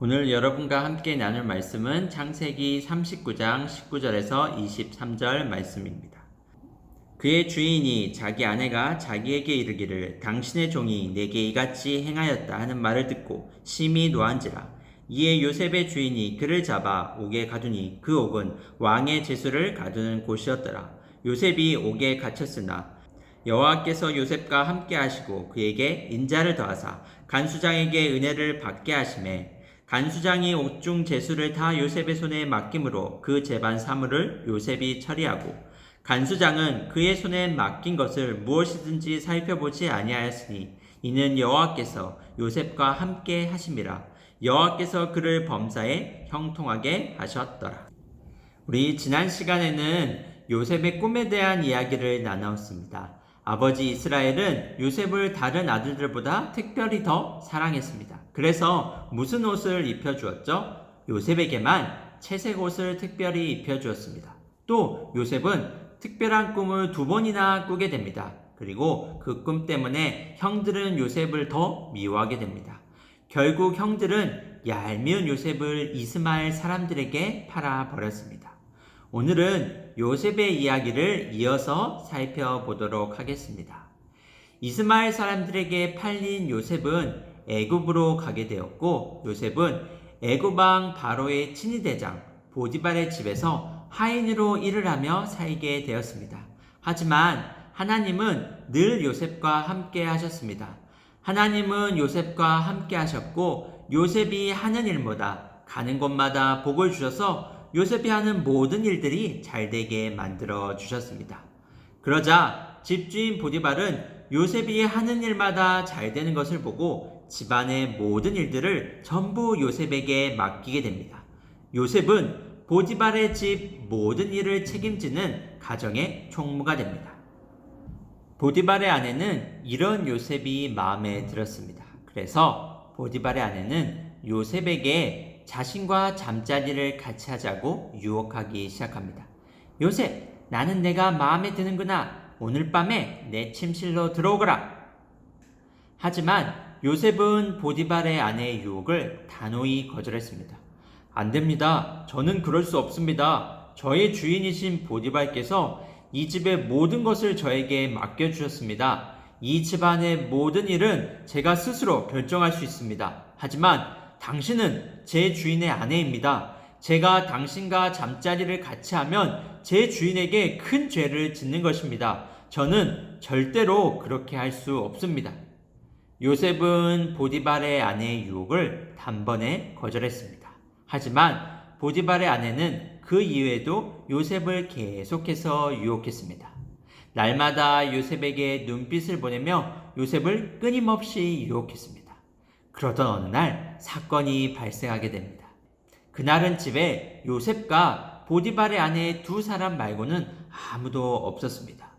오늘 여러분과 함께 나눌 말씀은 창세기 39장 19절에서 23절 말씀입니다. 그의 주인이 자기 아내가 자기에게 이르기를 당신의 종이 내게 이같이 행하였다 하는 말을 듣고 심히 노한지라 이에 요셉의 주인이 그를 잡아 옥에 가두니 그 옥은 왕의 제수를 가두는 곳이었더라. 요셉이 옥에 갇혔으나 여호와께서 요셉과 함께 하시고 그에게 인자를 더하사 간수장에게 은혜를 받게 하심에 간수장이 옥중 제수를 다 요셉의 손에 맡김으로 그 재반 사물을 요셉이 처리하고 간수장은 그의 손에 맡긴 것을 무엇이든지 살펴보지 아니하였으니 이는 여호와께서 요셉과 함께 하심이라 여호와께서 그를 범사에 형통하게 하셨더라. 우리 지난 시간에는 요셉의 꿈에 대한 이야기를 나누었습니다. 아버지 이스라엘은 요셉을 다른 아들들보다 특별히 더 사랑했습니다. 그래서 무슨 옷을 입혀주었죠? 요셉에게만 채색 옷을 특별히 입혀주었습니다. 또 요셉은 특별한 꿈을 두 번이나 꾸게 됩니다. 그리고 그 꿈 때문에 형들은 요셉을 더 미워하게 됩니다. 결국 형들은 얄미운 요셉을 이스마엘 사람들에게 팔아 버렸습니다. 오늘은 요셉의 이야기를 이어서 살펴보도록 하겠습니다. 이스마엘 사람들에게 팔린 요셉은 애굽으로 가게 되었고 요셉은 애굽왕 바로의 친위대장 보디발의 집에서 하인으로 일을 하며 살게 되었습니다. 하지만 하나님은 늘 요셉과 함께 하셨습니다. 하나님은 요셉과 함께 하셨고 요셉이 하는 일마다 가는 곳마다 복을 주셔서 요셉이 하는 모든 일들이 잘 되게 만들어 주셨습니다. 그러자 집주인 보디발은 요셉이 하는 일마다 잘 되는 것을 보고 집안의 모든 일들을 전부 요셉에게 맡기게 됩니다. 요셉은 보디발의 집 모든 일을 책임지는 가정의 총무가 됩니다. 보디발의 아내는 이런 요셉이 마음에 들었습니다. 그래서 보디발의 아내는 요셉에게 자신과 잠자리를 같이 하자고 유혹하기 시작합니다. 요셉, 나는 내가 마음에 드는구나. 오늘 밤에 내 침실로 들어오거라. 하지만 요셉은 보디발의 아내의 유혹을 단호히 거절했습니다. 안 됩니다. 저는 그럴 수 없습니다. 저의 주인이신 보디발께서 이 집의 모든 것을 저에게 맡겨주셨습니다. 이 집안의 모든 일은 제가 스스로 결정할 수 있습니다. 하지만 당신은 제 주인의 아내입니다. 제가 당신과 잠자리를 같이 하면 제 주인에게 큰 죄를 짓는 것입니다. 저는 절대로 그렇게 할 수 없습니다. 요셉은 보디발의 아내의 유혹을 단번에 거절했습니다. 하지만 보디발의 아내는 그 이후에도 요셉을 계속해서 유혹했습니다. 날마다 요셉에게 눈빛을 보내며 요셉을 끊임없이 유혹했습니다. 그러던 어느 날 사건이 발생하게 됩니다. 그날은 집에 요셉과 보디발의 아내 두 사람 말고는 아무도 없었습니다.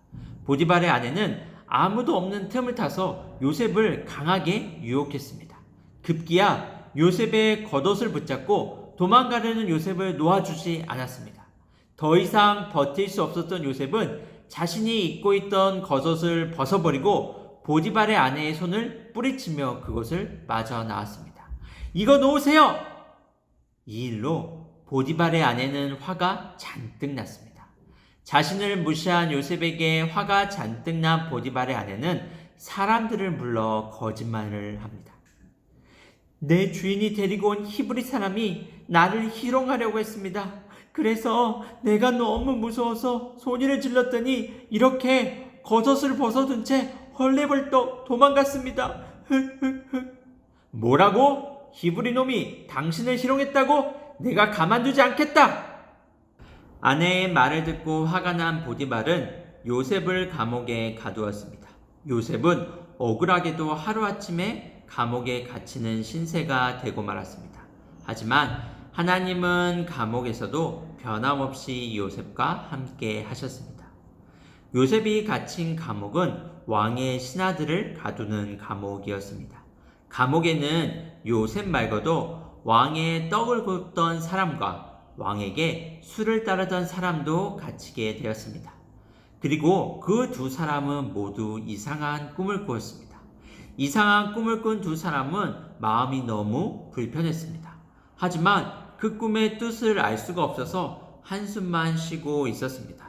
보디발의 아내는 아무도 없는 틈을 타서 요셉을 강하게 유혹했습니다. 급기야 요셉의 겉옷을 붙잡고 도망가려는 요셉을 놓아주지 않았습니다. 더 이상 버틸 수 없었던 요셉은 자신이 입고 있던 겉옷을 벗어버리고 보디발의 아내의 손을 뿌리치며 그곳을 빠져나왔습니다. 이거 놓으세요! 이 일로 보디발의 아내는 화가 잔뜩 났습니다. 자신을 무시한 요셉에게 화가 잔뜩 난 보디발의 아내는 사람들을 불러 거짓말을 합니다. 내 주인이 데리고 온 히브리 사람이 나를 희롱하려고 했습니다. 그래서 내가 너무 무서워서 소리를 질렀더니 이렇게 겉옷을 벗어둔 채 헐레벌떡 도망갔습니다. 뭐라고? 히브리 놈이 당신을 희롱했다고? 내가 가만두지 않겠다. 아내의 말을 듣고 화가 난 보디발은 요셉을 감옥에 가두었습니다. 요셉은 억울하게도 하루아침에 감옥에 갇히는 신세가 되고 말았습니다. 하지만 하나님은 감옥에서도 변함없이 요셉과 함께 하셨습니다. 요셉이 갇힌 감옥은 왕의 신하들을 가두는 감옥이었습니다. 감옥에는 요셉 말고도 왕의 떡을 굽던 사람과 왕에게 술을 따르던 사람도 갇히게 되었습니다. 그리고 그 두 사람은 모두 이상한 꿈을 꾸었습니다. 이상한 꿈을 꾼 두 사람은 마음이 너무 불편했습니다. 하지만 그 꿈의 뜻을 알 수가 없어서 한숨만 쉬고 있었습니다.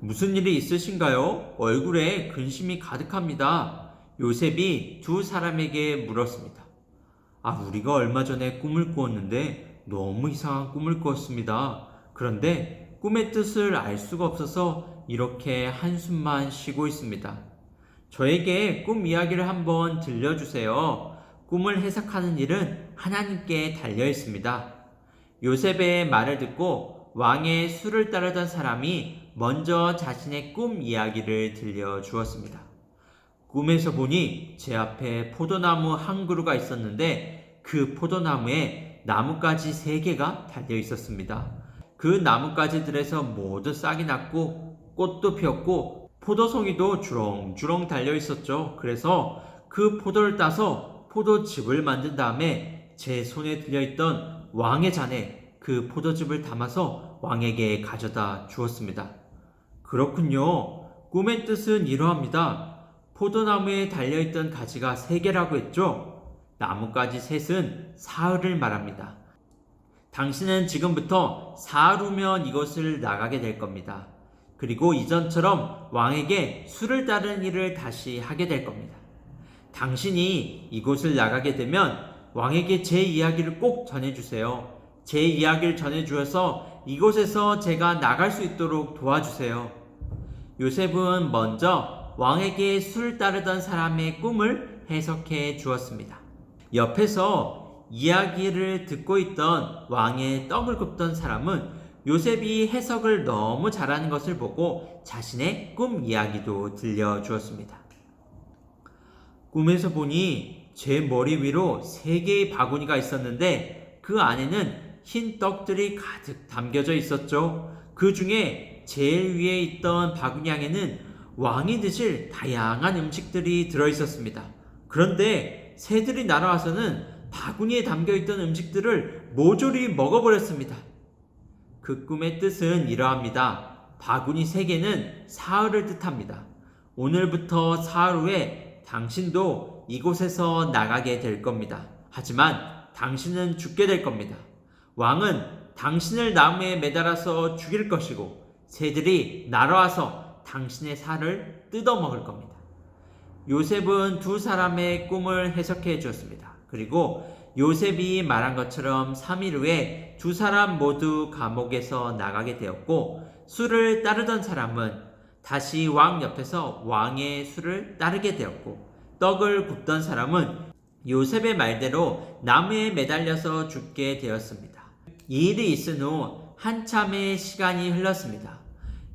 무슨 일이 있으신가요? 얼굴에 근심이 가득합니다. 요셉이 두 사람에게 물었습니다. 아, 우리가 얼마 전에 꿈을 꾸었는데 너무 이상한 꿈을 꾸었습니다. 그런데 꿈의 뜻을 알 수가 없어서 이렇게 한숨만 쉬고 있습니다. 저에게 꿈 이야기를 한번 들려주세요. 꿈을 해석하는 일은 하나님께 달려 있습니다. 요셉의 말을 듣고 왕의 수를 따르던 사람이 먼저 자신의 꿈 이야기를 들려주었습니다. 꿈에서 보니 제 앞에 포도나무 한 그루가 있었는데 그 포도나무에 나뭇가지 세 개가 달려 있었습니다. 그 나뭇가지들에서 모두 싹이 났고 꽃도 피었고 포도송이도 주렁주렁 달려 있었죠. 그래서 그 포도를 따서 포도즙을 만든 다음에 제 손에 들려있던 왕의 잔에 그 포도즙을 담아서 왕에게 가져다 주었습니다. 그렇군요. 꿈의 뜻은 이러합니다. 포도나무에 달려있던 가지가 세 개라고 했죠? 나뭇가지 셋은 사흘을 말합니다. 당신은 지금부터 사흘 후면 이곳을 나가게 될 겁니다. 그리고 이전처럼 왕에게 술을 따르는 일을 다시 하게 될 겁니다. 당신이 이곳을 나가게 되면 왕에게 제 이야기를 꼭 전해주세요. 제 이야기를 전해주어서 이곳에서 제가 나갈 수 있도록 도와주세요. 요셉은 먼저 왕에게 술 따르던 사람의 꿈을 해석해 주었습니다. 옆에서 이야기를 듣고 있던 왕의 떡을 굽던 사람은 요셉이 해석을 너무 잘하는 것을 보고 자신의 꿈 이야기도 들려주었습니다. 꿈에서 보니 제 머리 위로 세 개의 바구니가 있었는데 그 안에는 흰 떡들이 가득 담겨져 있었죠. 그 중에 제일 위에 있던 바구니 안에는 왕이 드실 다양한 음식들이 들어 있었습니다. 그런데 새들이 날아와서는 바구니에 담겨 있던 음식들을 모조리 먹어버렸습니다. 그 꿈의 뜻은 이러합니다. 바구니 세 개는 사흘을 뜻합니다. 오늘부터 사흘 후에 당신도 이곳에서 나가게 될 겁니다. 하지만 당신은 죽게 될 겁니다. 왕은 당신을 나무에 매달아서 죽일 것이고 새들이 날아와서 당신의 살을 뜯어먹을 겁니다. 요셉은 두 사람의 꿈을 해석해 주었습니다. 그리고 요셉이 말한 것처럼 3일 후에 두 사람 모두 감옥에서 나가게 되었고 술을 따르던 사람은 다시 왕 옆에서 왕의 술을 따르게 되었고 떡을 굽던 사람은 요셉의 말대로 나무에 매달려서 죽게 되었습니다. 이 일이 있은 후 한참의 시간이 흘렀습니다.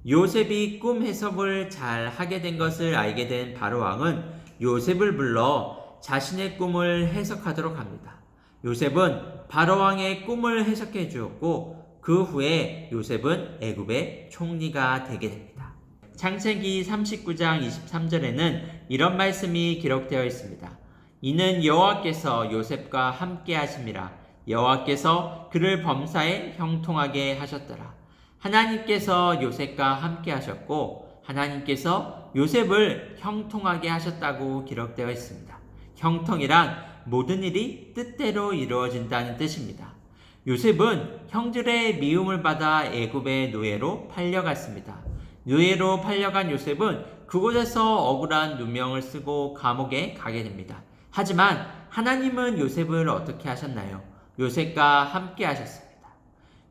요셉이 꿈 해석을 잘 하게 된 것을 알게 된 바로 왕은 요셉을 불러 자신의 꿈을 해석하도록 합니다. 요셉은 바로 왕의 꿈을 해석해 주었고 그 후에 요셉은 애굽의 총리가 되게 됩니다. 창세기 39장 23절에는 이런 말씀이 기록되어 있습니다. 이는 여호와께서 요셉과 함께 하심이라 여호와께서 그를 범사에 형통하게 하셨더라. 하나님께서 요셉과 함께 하셨고 하나님께서 요셉을 형통하게 하셨다고 기록되어 있습니다. 형통이란 모든 일이 뜻대로 이루어진다는 뜻입니다. 요셉은 형들의 미움을 받아 애굽의 노예로 팔려갔습니다. 노예로 팔려간 요셉은 그곳에서 억울한 누명을 쓰고 감옥에 가게 됩니다. 하지만 하나님은 요셉을 어떻게 하셨나요? 요셉과 함께 하셨습니다.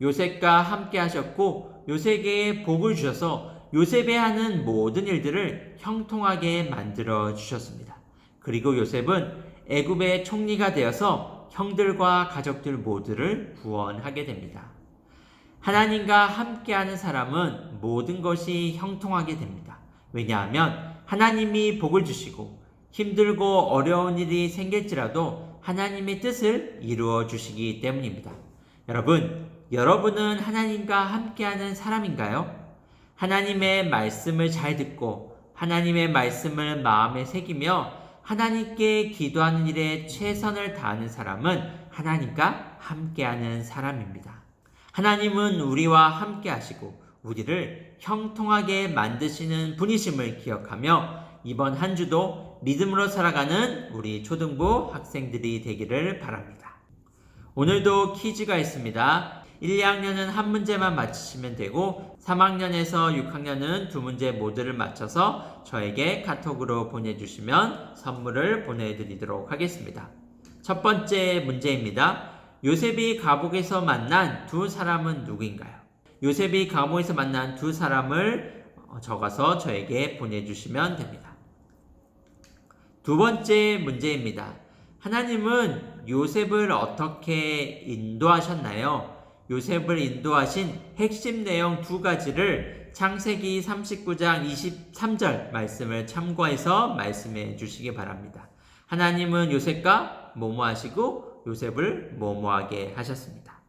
요셉과 함께 하셨고 요셉에게 복을 주셔서 요셉이 하는 모든 일들을 형통하게 만들어 주셨습니다. 그리고 요셉은 애굽의 총리가 되어서 형들과 가족들 모두를 구원하게 됩니다. 하나님과 함께하는 사람은 모든 것이 형통하게 됩니다. 왜냐하면 하나님이 복을 주시고 힘들고 어려운 일이 생길지라도 하나님의 뜻을 이루어 주시기 때문입니다. 여러분, 여러분은 하나님과 함께하는 사람인가요? 하나님의 말씀을 잘 듣고 하나님의 말씀을 마음에 새기며 하나님께 기도하는 일에 최선을 다하는 사람은 하나님과 함께하는 사람입니다. 하나님은 우리와 함께 하시고 우리를 형통하게 만드시는 분이심을 기억하며 이번 한 주도 믿음으로 살아가는 우리 초등부 학생들이 되기를 바랍니다. 오늘도 퀴즈가 있습니다. 1, 2학년은 한 문제만 맞히시면 되고 3학년에서 6학년은 두 문제 모두를 맞춰서 저에게 카톡으로 보내주시면 선물을 보내드리도록 하겠습니다. 첫 번째 문제입니다. 요셉이 감옥에서 만난 두 사람은 누구인가요? 요셉이 감옥에서 만난 두 사람을 어, 적어서 저에게 보내주시면 됩니다. 두 번째 문제입니다. 하나님은 요셉을 어떻게 인도하셨나요? 요셉을 인도하신 핵심 내용 두 가지를 창세기 39장 23절 말씀을 참고해서 말씀해 주시기 바랍니다. 하나님은 요셉과 뭐뭐 하시고 요셉을 뭐뭐하게 하셨습니다.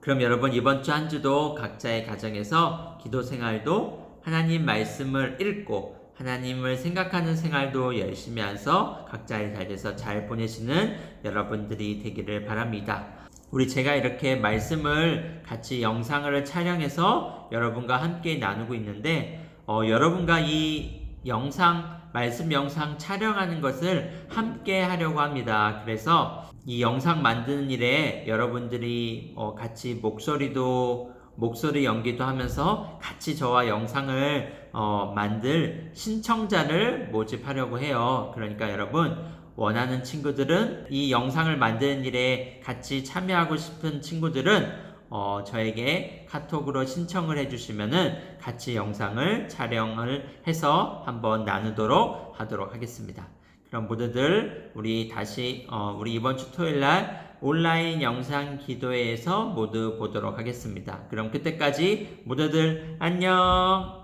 그럼 여러분 이번 주 한 주도 각자의 가정에서 기도 생활도 하나님 말씀을 읽고 하나님을 생각하는 생활도 열심히 해서 각자의 자리에서 잘 보내시는 여러분들이 되기를 바랍니다. 우리 제가 이렇게 말씀을 같이 영상을 촬영해서 여러분과 함께 나누고 있는데 어, 여러분과 이 영상 말씀 영상 촬영하는 것을 함께 하려고 합니다. 그래서 이 영상 만드는 일에 여러분들이 어, 같이 목소리도 목소리 연기도 하면서 같이 저와 영상을 어, 만들 신청자를 모집하려고 해요. 그러니까 여러분 원하는 친구들은 이 영상을 만드는 일에 같이 참여하고 싶은 친구들은 어, 저에게 카톡으로 신청을 해주시면은 같이 영상을 촬영을 해서 한번 나누도록 하도록 하겠습니다. 그럼 모두들 우리 다시 어, 우리 이번 주 토요일 날 온라인 영상 기도회에서 모두 보도록 하겠습니다. 그럼 그때까지 모두들 안녕.